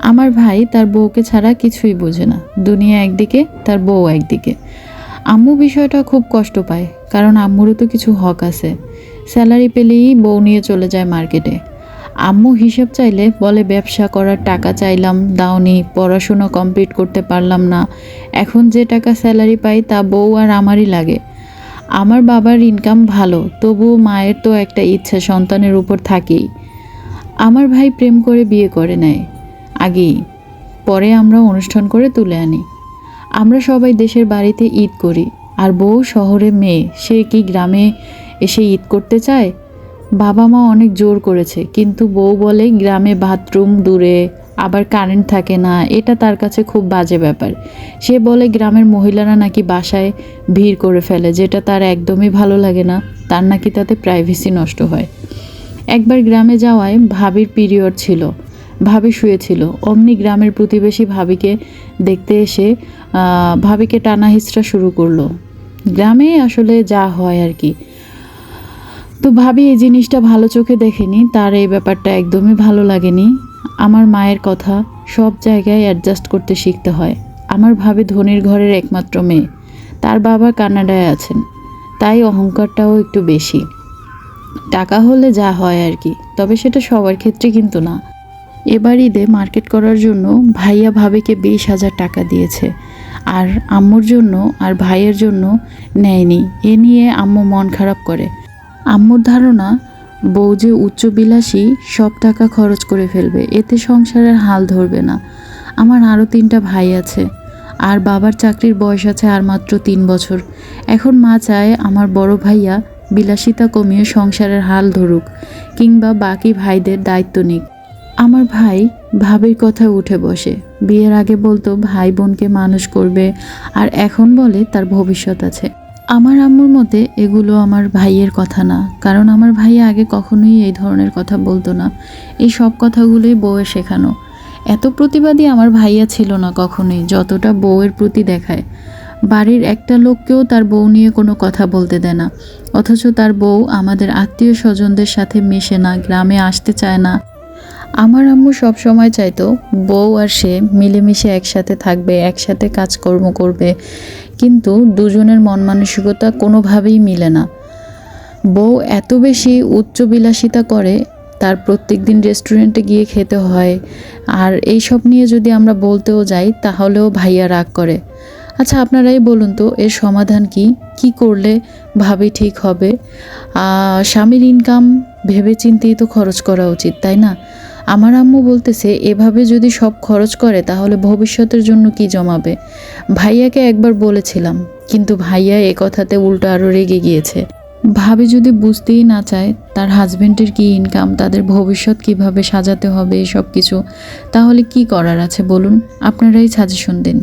আমার ভাই তার বউকে ছাড়া কিছুই বোঝে না। দুনিয়া একদিকে, তার বউ একদিকে। আম্মু বিষয়টা খুব কষ্ট পায়, কারণ আম্মুরও তো কিছু হক আছে। স্যালারি পেলেই বউ নিয়ে চলে যায় মার্কেটে। আম্মু হিসাব চাইলে বলে, ব্যবসা করার টাকা চাইলাম, দাওনি, পড়াশুনো কমপ্লিট করতে পারলাম না। এখন যে টাকা স্যালারি পাই তা বউ আর আমারই লাগে। আমার বাবার ইনকাম ভালো, তবুও মায়ের তো একটা ইচ্ছা সন্তানের উপর থাকেই। আমার ভাই প্রেম করে বিয়ে করে নেয়। আগেই। পরে আমরা অনুষ্ঠান করে তুলে আনি। আমরা সবাই দেশের বাড়িতে ঈদ করি, আর বউ শহরে মেয়ে, সে কি গ্রামে এসে ঈদ করতে চায়? বাবা মা অনেক জোর করেছে, কিন্তু বউ বলে গ্রামে বাথরুম দূরে, আবার কারেন্ট থাকে না, এটা তার কাছে খুব বাজে ব্যাপার। সে বলে গ্রামের মহিলারা নাকি বাসায় ভিড় করে ফেলে, যেটা তার একদমই ভালো লাগে না, তার নাকি তাতে প্রাইভেসি নষ্ট হয়। একবার গ্রামে যাওয়ায় ভাবির পিরিয়ড ছিল। ভাবি শুয়েছিল। অমনি গ্রামের প্রতিবেশী ভাবিকে দেখতে এসে ভাবিকে টানা হিচড়া শুরু করল। গ্রামে আসলে যা হয় আর কি। তো ভাবি এই জিনিসটা ভালো চোখে দেখেনি, তার এই ব্যাপারটা একদমই ভালো লাগেনি। আমার মায়ের কথা সব জায়গায় অ্যাডজাস্ট করতে শিখতে হয়। আমার ভাবি ধনির ঘরের একমাত্র মেয়ে। তার বাবা কানাডায় আছেন। তাই অহংকারটাও একটু বেশি। টাকা হলে যা হয় আর কি, তবে সেটা সবার ক্ষেত্রে কিন্তু না। এবার ঈদে মার্কেট করার জন্য ভাইয়া ভাবিকে বিশ হাজার টাকা দিয়েছে। আর আম্মুর জন্য আর ভাইয়ের জন্য নেয়নি। এ নিয়ে আম্মু মন খারাপ করে। আম্মুর ধারণা, বউ যে উচ্চবিলাসী, সব টাকা খরচ করে ফেলবে। এতে সংসারের হাল ধরবে না। আমার আরও তিনটা ভাই আছে। আর বাবার চাকরির বয়স আছে আর মাত্র তিন বছর। এখন মা চায় আমার বড় ভাইয়া বিলাসিতা কমিয়ে সংসারের হাল ধরুক, কিংবা বাকি ভাইদের দায়িত্ব নিক। আমার ভাই ভাবির কথা উঠে বসে। বিয়ের আগে বলতো, ভাই বোনকে মানুষ করবে আর এখন বলে তার ভবিষ্যৎ আছে। আমার আম্মুর মতে এগুলো আমার ভাইয়ের কথা না, কারণ আমার ভাই আগে কখনোই এই ধরনের কথা বলতো না। এই সব কথাগুলোই বউয়ের শেখানো। এত প্রতিবাদী আমার ভাইয়া ছিল না কখনোই, যতটা বউয়ের প্রতি দেখায়। বাড়ির একটা লোককেও তার বউ নিয়ে কোনো কথা বলতে দেয় না। অথচ তার বউ আমাদের আত্মীয় স্বজনদের সাথে মেশে না, গ্রামে আসতে চায় না। আমার আম্মু সব সময় চাইতো বউ আর সে মিলেমিশে একসাথে থাকবে, একসাথে কাজকর্ম করবে। কিন্তু দুজনের মন মানসিকতা কোনোভাবেই মিলে না। বউ এত বেশি উচ্চ বিলাসিতা করে, তার প্রত্যেক দিন রেস্টুরেন্টে গিয়ে খেতে হয়। আর এই সব নিয়ে যদি আমরা বলতেও যাই, তাহলেও ভাইয়া রাগ করে। আচ্ছা আপনারাই বলুন তো, এর সমাধান কি? কি করলে ভাবে ঠিক হবে? স্বামীর ইনকাম ভেবে চিন্তেই তো খরচ করা উচিত, তাই না? আমার আম্মু বলতেছে, এভাবে যদি সব খরচ করে, তাহলে ভবিষ্যতের জন্য কি জমাবে? ভাইয়াকে একবার বলেছিলাম, কিন্তু ভাইয়া এ কথাতে উল্টো আরও রেগে গিয়েছে। ভাবি যদি বুঝতেই না চায়, তার হাজবেন্ডের কি ইনকাম তাদের ভবিষ্যৎ কীভাবে সাজাতে হবে, এসব কিছু, তাহলে কি করার আছে বলুন? আপনারাই সাজেশন দিন।